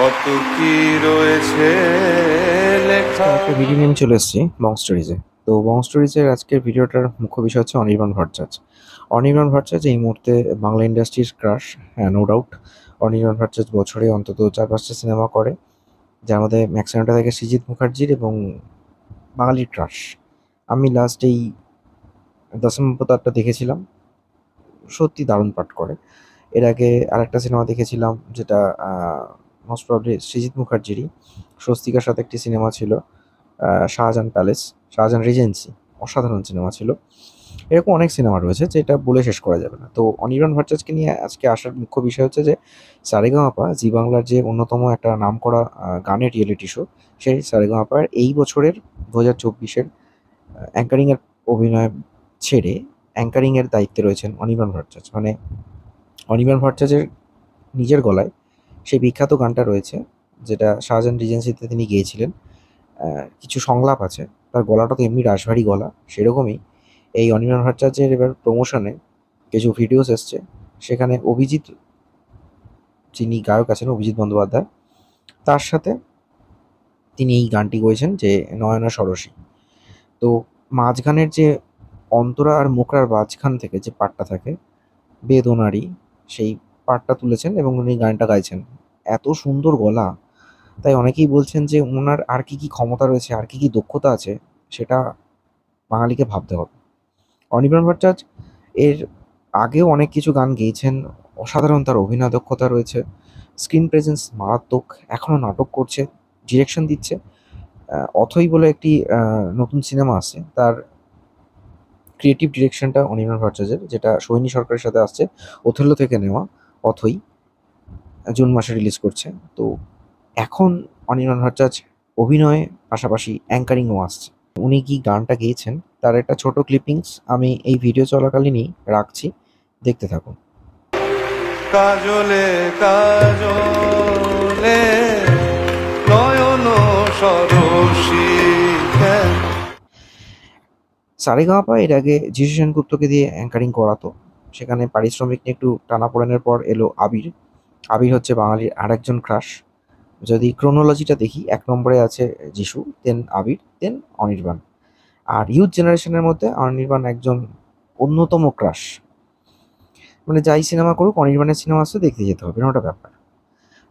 কত কি রয়েছে একটা ভিডিও নিয়ে চলে এসেছি বং স্টোরিজে তো বং স্টোরিজের আজকের ভিডিওটার মুখ্য বিষয় হচ্ছে অনির্বাণ ভট্টাচ অনির্বাণ ভট্টাচ এই মুহূর্তে বাংলা ইন্ডাস্ট্রির ক্রাশ হ্যাঁ নো ডাউট অনির্বাণ ভট্টাচ বছরে অন্তত চার পাঁচটা সিনেমা করে, যার মধ্যে ম্যাক্সিমামটা থাকে সৃজিৎ মুখার্জির এবং বাঙালির ক্রাশ আমি লাস্ট এই দশমপতারটা দেখেছিলাম, সত্যি দারুণ পাঠ করে। এর আগে আরেকটা সিনেমা দেখেছিলাম, যেটা মোস্ট প্রবলি সৃজিৎ মুখার্জিরই স্বস্তিকার সাথে একটি সিনেমা ছিল শাহজাহান প্যালেস, শাহজাহান রিজেন্সি, অসাধারণ সিনেমা ছিল। এরকম অনেক সিনেমা রয়েছে যেটা বলে শেষ করা যাবে না। তো অনির্বাণ ভট্টাচার্যকে নিয়ে আজকে আসার মুখ্য বিষয় হচ্ছে যে, সারেগামাপা, জি বাংলার যে অন্যতম একটা নাম করা গানের রিয়েলিটি শো সেই সারেগামাপার এই বছরের দু হাজার চব্বিশের অ্যাঙ্কারিংয়ের অভিনয় ছেড়ে অ্যাঙ্কারিংয়ের দায়িত্বে রয়েছেন অনির্বাণ ভট্টাচার্য মানে অনির্বাণ ভট্টাচার্যের নিজের গলায় সেই বিখ্যাত গানটা রয়েছে, যেটা শাহজাহান রিজেন্সিতে তিনি গেয়েছিলেন। কিছু সংলাপ আছে, তার গলাটা তো এমনি রাশভারী গলা, সেরকমই। এই অনির্বাণ ভট্টাচার্যের এবার প্রমোশনে কিছু ভিডিওস এসছে, সেখানে অভিজিৎ, যিনি গায়ক আছেন, অভিজিৎ বন্দ্যোপাধ্যায়, তার সাথে তিনি এই গানটি গেয়েছেন, যে নয়না সরসী। তো মাঝখানের যে অন্তরা আর মুখরার মাঝখান থেকে যে পার্টটা থাকে বেদনারি সেই পার্টটা তুলেছেন এবং উনি গানটা গাইছেন। এত সুন্দর গলা। তাই অনেকেই বলছেন যে ওনার আর কি কি ক্ষমতা রয়েছে, আর কি কি দক্ষতা আছে, সেটা বাঙালিকে ভাবতে হবে। অনির্বাণ ভট্টাচার্য এর আগেও অনেক কিছু গান গেয়েছেন। অসাধারণ তার অভিনয় দক্ষতা রয়েছে। স্ক্রিন প্রেজেন্স মারাত্মক। এখনও নাটক করছে, ডিরেকশন দিচ্ছে। অথই বলে একটি নতুন সিনেমা আছে। তার ক্রিয়েটিভ ডিরেকশনটা অনির্বাণ ভট্টাচার্যের, যেটা সোহিনী সরকারের সাথে আসছে, ওথেল্লো থেকে নেওয়া। অথই জুন মাসে রিলিজ করছে। তো এখন অনির্বাণ ভট্টাচার্য অভিনয়ে পাশাপাশি অ্যাঙ্কারিংও আসছে। উনি কি গানটা গেয়েছেন তার একটা ছোট ক্লিপিংস আমি এই ভিডিও চলাকালীনই রাখছি। দেখতে থাকুন। কাজলে কাজলে নয়ন সরসী সারেগামাপা এর আগে যিশু সেনগুপ্তকে দিয়ে অ্যাঙ্কারিং করাতো সেখানে পারিশ্রমিক নিয়ে একটু টানাপোড়েনের পর এলো আবির। আবির হচ্ছে বাঙালির আরেকজন ক্রাশ। যদি ক্রোনোলজিটা দেখি, এক নম্বরে আছে যিশু দেন আবির দেন অনির্বাণ। আর ইউথ জেনারেশনের মধ্যে অনির্বাণ একজন অন্যতম ক্রাশ। মানে যাই সিনেমা করুক, অনির্বাণের সিনেমা আসতে দেখতে যেতে হবে, এরকম একটা ব্যাপার।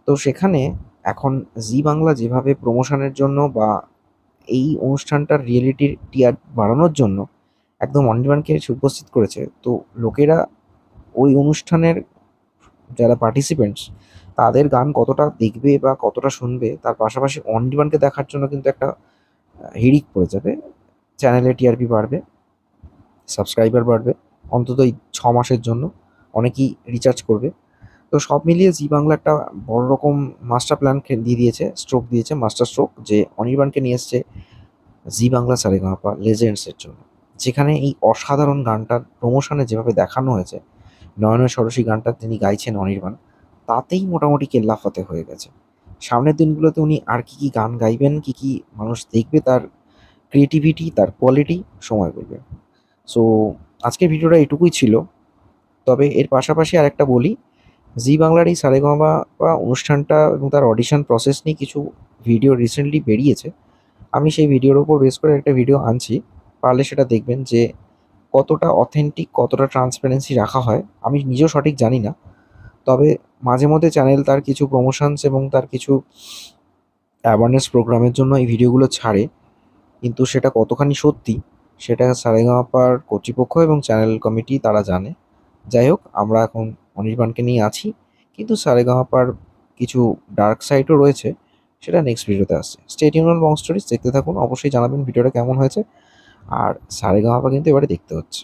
তো সেখানে এখন জি বাংলা যেভাবে প্রমোশনের জন্য বা এই অনুষ্ঠানটার রিয়েলিটির টিয়ার বাড়ানোর জন্য একদম অনির্বাণকে এসে উপস্থিত করেছে। তো লোকেরা ওই অনুষ্ঠানের যারা পার্টিসিপেন্টস তাদের গান কতটা দেখবে বা কতটা শুনবে, তার পাশাপাশি অনির্বাণকে দেখার জন্য কিন্তু একটা হিড়িক পড়ে যাবে। চ্যানেলে টিআরপি বাড়বে সাবস্ক্রাইবার বাড়বে, অন্তত এই ছ মাসের জন্য অনেকেই রিচার্জ করবে। তো সব মিলিয়ে জি বাংলা একটা বড় রকম মাস্টার প্ল্যান দিয়ে দিয়েছে স্ট্রোক দিয়েছে মাস্টার স্ট্রোক যে অনির্বাণকে নিয়ে এসছে জি বাংলা সারেগাঁপা লেজেন্ডসের জন্য। যেখানে এই অসাধারণ গানটার প্রমোশনে যেভাবে দেখানো হয়েছে নয়নের সরসী গানটা তিনি গাইছেন অনির্বাণ, তাতেই মোটামুটি কেল্লাফাতে হয়ে গেছে। সামনের দিনগুলোতে উনি আর কি কি গান গাইবেন, কি কি মানুষ দেখবে, তার ক্রিয়েটিভিটি তার কোয়ালিটি সময় বলবে। সো আজকের ভিডিওটা এটুকুই ছিল। তবে এর পাশাপাশি আরেকটা বলি, জি বাংলার এই সারেগামা বা অনুষ্ঠানটা এবং তার অডিশন প্রসেস নিয়ে কিছু ভিডিও রিসেন্টলি বেরিয়েছে। আমি সেই ভিডিওর উপর বেস করে একটা ভিডিও আনছি। পারলে সেটা দেখবেন যে কতটা অথেন্টিক কতটা ট্রান্সপারেন্সি রাখা হয়। আমি নিজেও সঠিক জানি না। তবে মাঝে মধ্যে চ্যানেল তার কিছু প্রমোশনস এবং তার কিছু অ্যাওয়ারনেস প্রোগ্রামের জন্য এই ভিডিওগুলো ছাড়ে। কিন্তু সেটা কতখানি সত্যি, সেটা সারেগামাপার কর্তৃপক্ষ এবং চ্যানেল কমিটি তারা জানে। যাই হোক, আমরা এখন অনির্বাণকে নিয়ে আছি। কিন্তু সারেগামাপার কিছু ডার্ক সাইডও রয়েছে, সেটা নেক্সট ভিডিওতে আসছে। স্টেডিয়াম বং স্টোরিজ দেখতে থাকুন। অবশ্যই জানাবেন ভিডিওটা কেমন হয়েছে। আর সারেগামাপা কিন্তু এবারে দেখতে হচ্ছে।